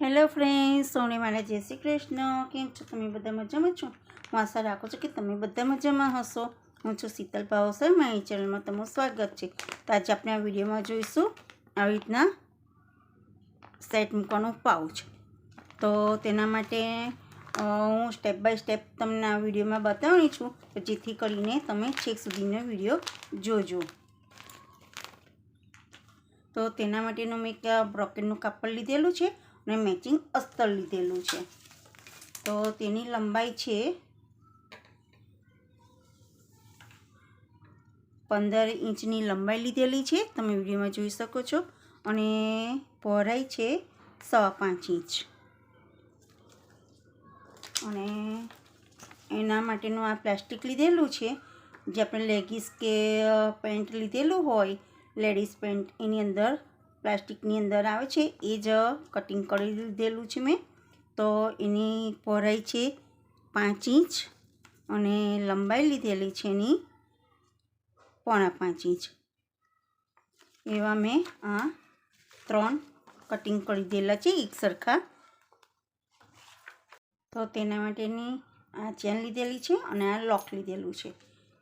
Hello friends, સોને મારા જય શ્રી કૃષ્ણ. કેમ છો તમે બધા મજામાં છો? હું આશા રાખું છું કે તમે બધા મજામાં હશો. હું છું શીતલ ભાવસર મારી ચેનલમાં તમારું સ્વાગત છે. તો આજે આપણે આ વિડીયોમાં જોઈશું આવી રીતના સેટ મૂકવાનું પાઉચ. તો તેના માટે હું સ્ટેપ બાય સ્ટેપ તમને આ વિડીયોમાં બતાવણી છું. જેથી કરીને તમે છેક સુધીનો વીડિયો જોજો. તો તેના માટેનું મેં એક બ્રોકેટનું કાપડ લીધેલું છે. અને મેચિંગ અસ્તર લીધેલું છે. તો તેની લંબાઈ છે પંદર ઇંચની લંબાઈ લીધેલી છે. તમે વિડીયોમાં જોઈ શકો છો. અને પહોળાઈ છે સવા પાંચ ઇંચ. અને એના માટેનું આ પ્લાસ્ટિક લીધેલું છે. જે આપણે લેગીસ કે પેન્ટ લીધેલું હોય, લેડીઝ પેન્ટ એની અંદર પ્લાસ્ટિકની અંદર આવે છે, એ જ કટિંગ કરી દીધેલું છે મેં. તો એની પહોળાઈ છે પાંચ ઇંચ અને લંબાઈ લીધેલી છે એની પોણા પાંચ ઇંચ. એવા મેં આ ત્રણ કટિંગ કરી દીધેલા છે એક સરખા. તો તેના માટેની આ ચેન લીધેલી છે અને આ લોક લીધેલું છે.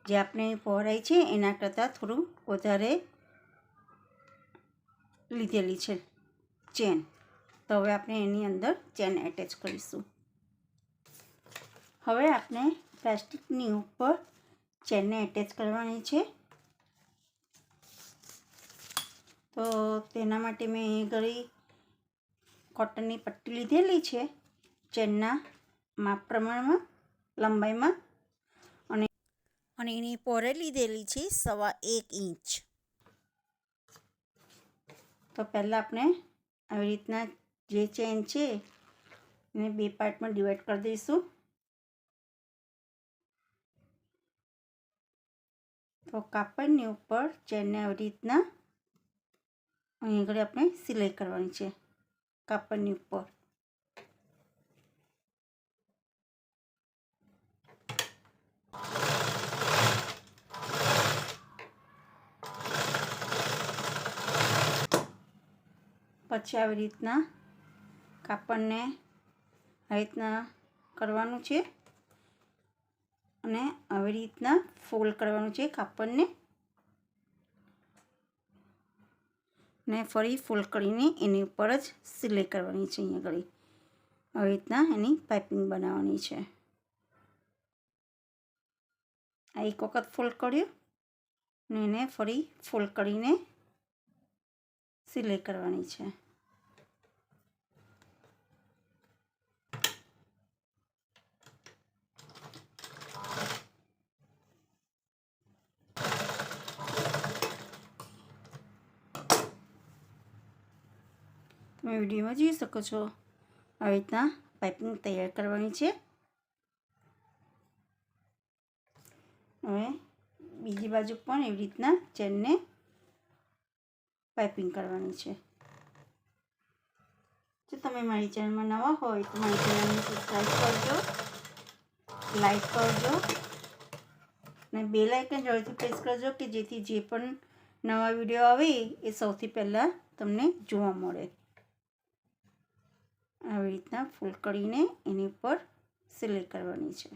જે આપણે પહોળાઈ છે એના કરતાં થોડું વધારે લીધેલી છે. ચેન. તો હવે આપણે એની અંદર ચેન એટેચ કરીશું. હવે આપણે પ્લાસ્ટિકની ઉપર ચેનને એટેચ કરવાની છે. તો તેના માટે મેં અહીં ઘડી કોટનની પટ્ટી લીધેલી છે. ચેનના માપ પ્રમાણમાં, લંબાઈમાં અને અને એની પોરે લીધેલી છે સવા એક ઇંચ. તો પહેલાં આપણે આવી રીતના જે ચેન છે, એને બે પાર્ટમાં ડિવાઈડ કરી દઈશું. તો કાપડની ઉપર ચેનને આવી રીતના અહીં આગળ આપણે સિલાઈ કરવાની છે, કાપડની ઉપર. પછી આવી રીતના કાપડને આવી રીતના કરવાનું છે. અને આવી રીતના ફોલ્ડ કરવાનું છે કાપડને. ને ફરી ફોલ્ડ કરીને એની ઉપર જ સિલાઈ કરવાની છે અહીંયા આગળ. આવી રીતના એની પાઇપિંગ બનાવવાની છે. આ એક વખત ફોલ્ડ કર્યું ને એને ફરી ફોલ્ડ કરીને સિલાઈ કરવાની છે. તમે વિડીયોમાં જોઈ શકો છો. આવી રીતના પાઇપિંગ તૈયાર કરવાની છે. હવે બીજી બાજુ પણ એવી રીતના ચેનને પાઇપિંગ કરવાની છે. જો તમે મારી ચેનલમાં નવા હોય તો મારી ચેનલને સબસ્ક્રાઈબ કરજો લાઈક કરજો અને બે લાઇકન જરૂરથી પ્રેસ કરજો કે જેથી જે પણ નવા વીડિયો આવે એ સૌથી પહેલાં તમને જોવા મળે. આવી રીતના ફૂલ કરીને એની ઉપર સિલાઈ કરવાની છે.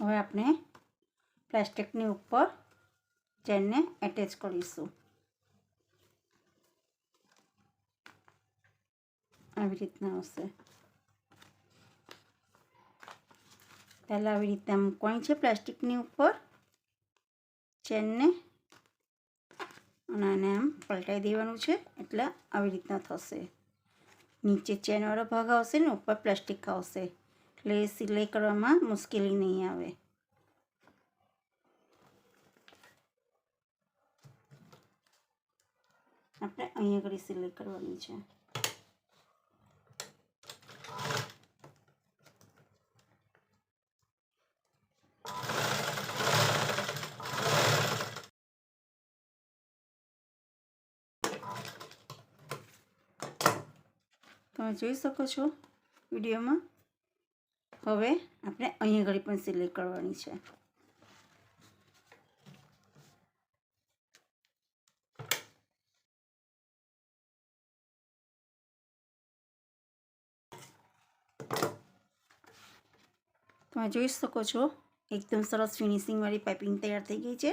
હવે આપણે પ્લાસ્ટિકની ઉપર ચેનને એટેચ કરીશું. આવી રીતના આવશે. પહેલાં આવી રીતના મૂકવાની છે પ્લાસ્ટિકની ઉપર? ચેનને. અને આને આમ પલટાઈ દેવાનું છે, એટલે આવી રીતના થશે. નીચે ચેનવાળો ભાગ આવશે ને ઉપર પ્લાસ્ટિક આવશે. એટલે સિલાઈ કરવામાં મુશ્કેલી નહીં આવે. આપણે અહીંયા આગળ સિલાઈ કરવાની છે. તમે જોઈ શકો છો વિડીયોમાં. હવે આપણે અહીંયા ઘડી પણ સિલેક્ટ કરવાની છે. તમે જોઈ શકો છો, એકદમ સરસ ફિનિશિંગવાળી પાઇપિંગ તૈયાર થઈ ગઈ છે.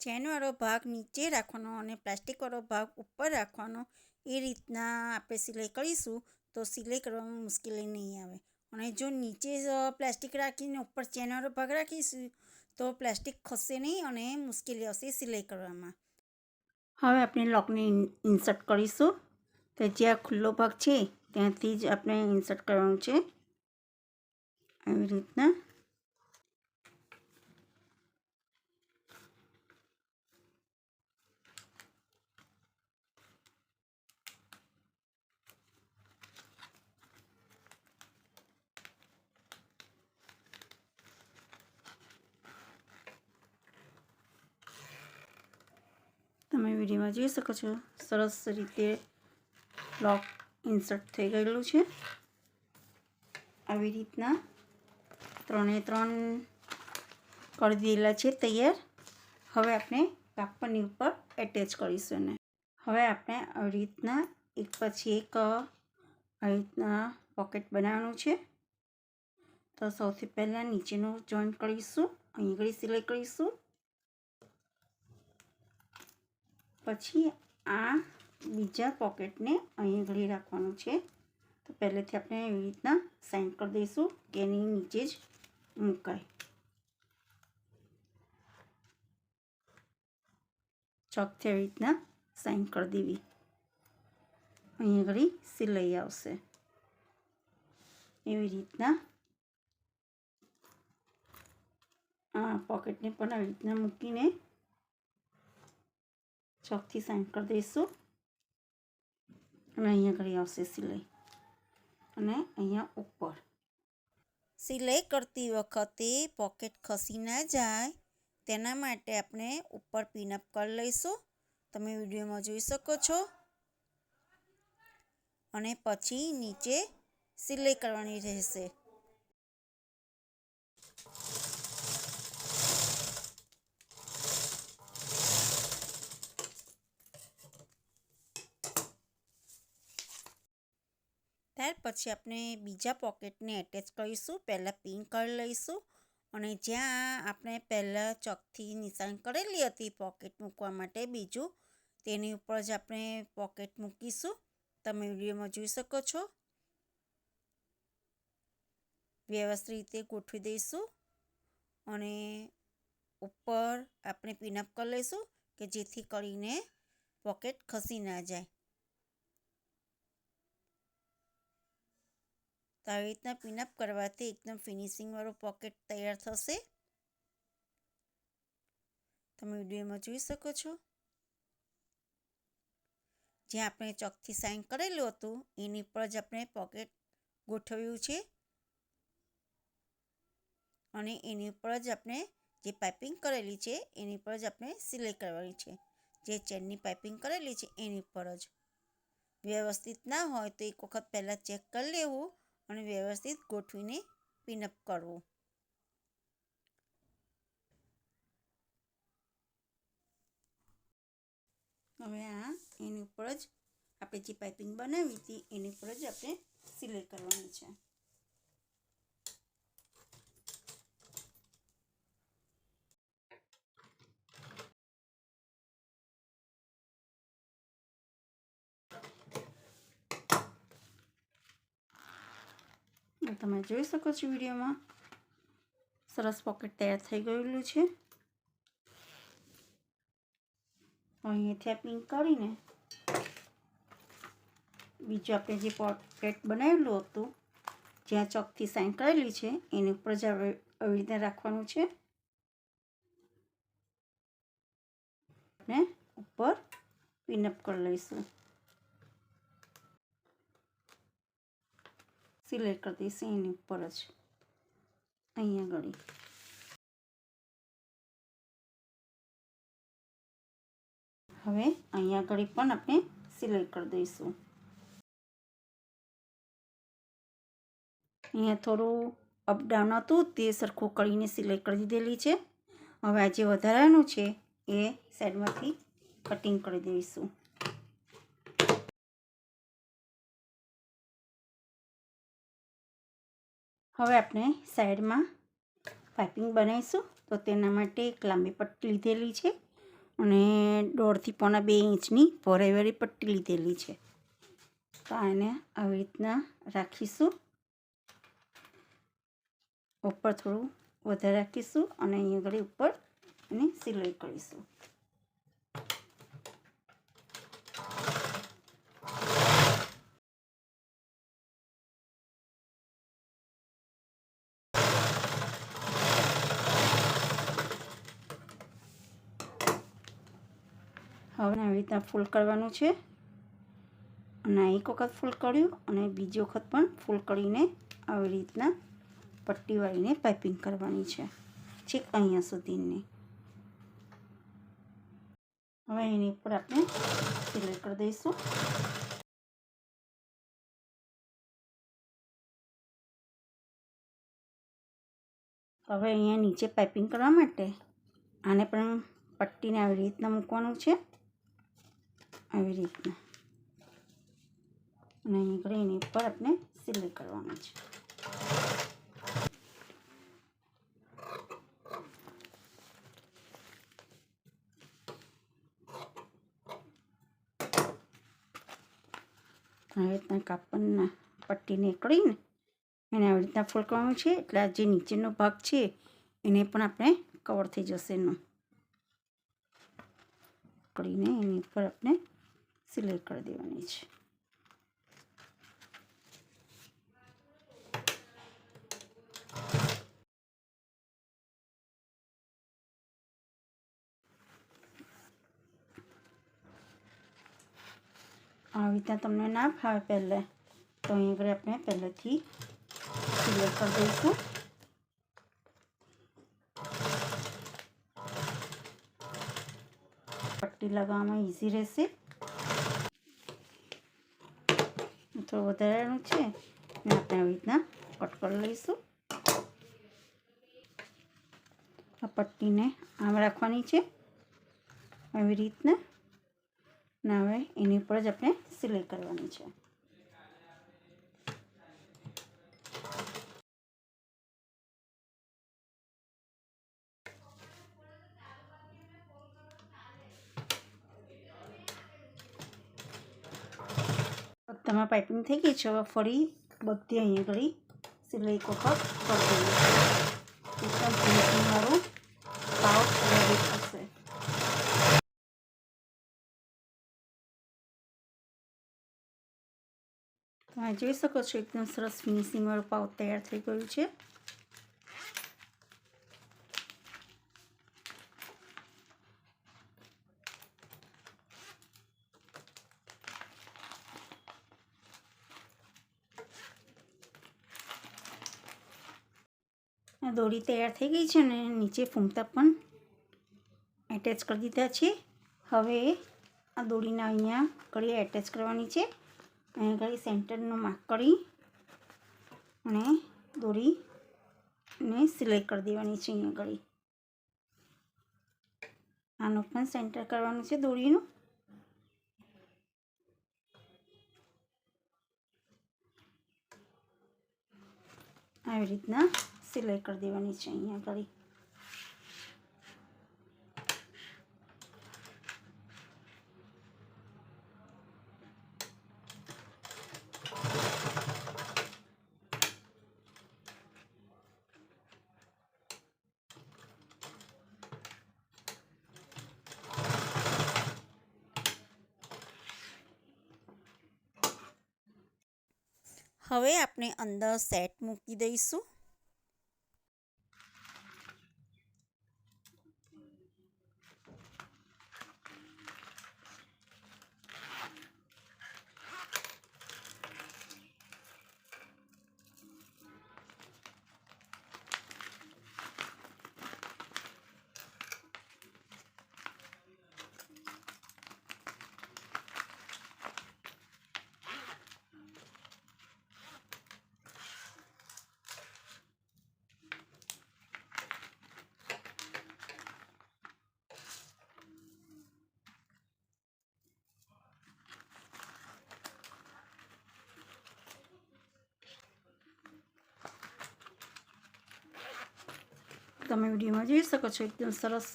ચેનવાળો ભાગ નીચે રાખવાનો અને પ્લાસ્ટિકવાળો ભાગ ઉપર રાખવાનો. એ રીતના આપણે સિલાઈ કરીશું તો સિલાઈ કરવામાં મુશ્કેલી નહીં આવે અને જો નીચે પ્લાસ્ટિક રાખીને ઉપર ચેનરો ભાગ રાખીશું તો પ્લાસ્ટિક ખસશે નહીં અને મુશ્કેલી આવશે સિલાઈ કરવામાં હવે આપણે લોકને ઇન્સર્ટ કરીશું તો જ્યાં ખુલ્લો ભાગ છે ત્યાંથી જ આપણે ઇન્સર્ટ કરવાનું છે આવી રીતના તમે વિડીયોમાં જોઈ શકો છો. સરસ રીતે લોક ઇન્સર્ટ થઈ ગયેલું છે. આવી રીતના ત્રણે ત્રણ કરી દીધેલા છે તૈયાર. હવે આપણે કાપડની ઉપર એટેચ કરીશું એને. હવે આપણે આવી રીતના એક પછી એક આવી રીતના પોકેટ બનાવવાનું છે. તો સૌથી પહેલાં નીચેનું જોઈન્ટ કરીશું. અહીં આગળ સિલાઈ કરીશું. પછી આ બીજા પોકેટને અહીં ઘડી રાખવાનું છે. તો પહેલેથી આપણે એવી રીતના સાઇન કરી દઈશું કે એની નીચે જ મુકાય. ચોકથી આવી રીતના સાઇન કરી દેવી. અહીં ઘડી સિલાઈ આવશે. એવી રીતના આ પોકેટને પણ આવી રીતના મૂકીને ચોકથી સાઈન કરી દઈશું. અને અહીંયા ઘડી આવશે સિલાઈ. અને અહીંયા ઉપર. સિલાઈ કરતી વખતે પોકેટ ખસી ના જાય. તેના માટે આપણે ઉપર પિનઅપ કરી લઈશું. તમે વિડીયોમાં જોઈ શકો છો. અને પછી નીચે સિલાઈ કરવાની રહેશે ત્યાર પછી આપણે બીજા પોકેટને એટેચ કરીશું. પહેલાં પિન કરી લઈશું અને જ્યાં આપણે પહેલાં ચોકથી નિશાન કરેલી હતી પોકેટ મૂકવા માટે બીજું, તેની ઉપર જ આપણે પોકેટ મૂકીશું. તમે વિડીયોમાં જોઈ શકો છો. વ્યવસ્થિત રીતે ગોઠવી દઈશું અને ઉપર આપણે પિનઅપ કરી લઈશું કે જેથી કરીને પોકેટ ખસી ના જાય. તો આવી રીતના પિનઅપ કરવાથી એકદમ ફિનિશિંગવાળું પોકેટ તૈયાર થશે તમે વિડીયોમાં જોઈ શકો છો જ્યાં આપણે ચોકથી સાઇન કરેલું હતું એની પર જ આપણે પોકેટ ગોઠવ્યું છે અને એની ઉપર જ આપણે જે પાઇપિંગ કરેલી છે એની પર જ આપણે સિલાઈ કરવાની છે જે ચેનની પાઇપિંગ કરેલી છે એની પર જ વ્યવસ્થિત ના હોય તો એક વખત પહેલાં ચેક કરી લેવું અને વ્યવસ્થિત ગોઠવીને પિનઅપ કરવું. હવે આ એની ઉપર જ આપણે જે પાઇપિંગ બનાવી હતી, એની ઉપર જ આપણે સિલાઈ કરવાની છે. તમે જોઈ શકો છો વિડીયોમાં. સરસ પોકેટ તૈયાર થઈ ગયેલું છે. અહીંયાથી આ પિંક કરીને બીજું આપણે જે પોકેટ બનાવેલું હતું, જ્યાં ચોકથી સાઈન કરેલી છે, એની ઉપર જ આવી રીતે રાખવાનું છે. ને ઉપર પિનઅપ કરી લઈશું. સિલાઈ કરી દઈશું એની ઉપર જ. અહીંયા ગળી હવે અહીંયા ગળી પણ આપણે સિલાઈ કરી દઈશું. અહીંયા થોડું અપડાઉન હતું, તે સરખું કરીને સિલાઈ કરી દીધેલી છે. હવે આ જે વધારાનું છે, એ સાઈડમાંથી કટિંગ કરી દઈશું. હવે આપણે સાઈડમાં પાઇપિંગ બનાવીશું. તો તેના માટે એક લાંબી પટ્ટી લીધેલી છે અને દોઢથી પોણા બે ઇંચની ભોરાઈવાળી પટ્ટી લીધેલી છે. તો આને આવી રીતના રાખીશું. ઉપર થોડું વધારે રાખીશું અને અહીંયા આગળ ઉપર એને સિલાઈ કરીશું. હવે આવી રીતના ફૂલ કરવાનું છે. અને એક વખત ફૂલ કર્યું અને બીજી વખત પણ ફૂલ કરીને આવી રીતના પટ્ટી વાળીને પાઇપિંગ કરવાની છે. છેક અહીંયા સુધીની. હવે એની ઉપર આપણે સિલાઈ કરી દઈશું. હવે અહીંયા નીચે પાઇપિંગ કરવા માટે આને પણ પટ્ટીને આવી રીતના મૂકવાનું છે. આવી રીતના. અને અહીં કરી એની ઉપર આપણે સિલાઈ કરવાનું છે. આવી રીતના કાપડના પટ્ટી નીકળીને એને આવી રીતના ફૂલકવાનું છે. એટલે આ જે નીચેનો ભાગ છે, એને પણ આપણે કવર થઈ જશે એનું. કરીને એની ઉપર આપણે સિલાઈ કરી દેવાની છે આવી રીતના તમને ના ફાવે પહેલે. તો અહીં આગળ આપણે પહેલેથી સિલાઈ કરી દઈશું. પટ્ટી લગાવવામાં ઇઝી રહેશે. થોડું વધારાનું છે ને આપણે આવી રીતના કટ કરી લઈશું. આ પટ્ટીને આમ રાખવાની છે. આવી રીતના. ને હવે એની ઉપર જ આપણે સિલાઈ કરવાની છે. તમારે પાઇપિંગ થઈ ગઈ છે, હવે ફરી બધી અહીંયા ઘડી સિલાઈ એક વખત કરી દઈએ ફિનિશિંગવાળું પાઉચ રેડી થશે. તમે જોઈ શકો છો, એકદમ સરસ ફિનિશિંગવાળું પાવ તૈયાર થઈ ગયું છે. દોરી તૈયાર થઈ ગઈ છે ને નીચે ફૂમતા પણ એટેચ કરી દીધા છે. હવે આ દોરીના અહીંયા કળી એટેચ કરવાની છે. અહીંયા ઘડી સેન્ટરનું માર્ક કરી અને દોરીને સિલાઈ કરી દેવાની છે અહીંયા ઘડી આનું પણ સેન્ટર કરવાનું છે દોરીનું. આવી રીતના સિલાઈ કરી દેવાની છે અહીંયા આગળ હવે આપણે અંદર સેટ મૂકી દઈશું તમે વિડીયોમાં જોઈ શકો છો, એકદમ સરસ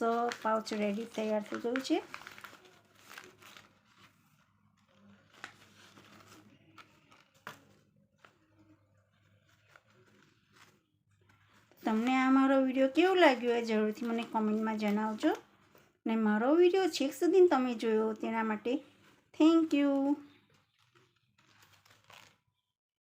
પાઉચ રેડી તૈયાર થઈ ગયું છે. તમને આ મારો વીડિયો કેવો લાગ્યો એ જરૂરથી મને કોમેન્ટમાં જણાવજો. ને મારો વીડિયો છેક સુધી તમે જોયો તેના માટે થેન્ક યુ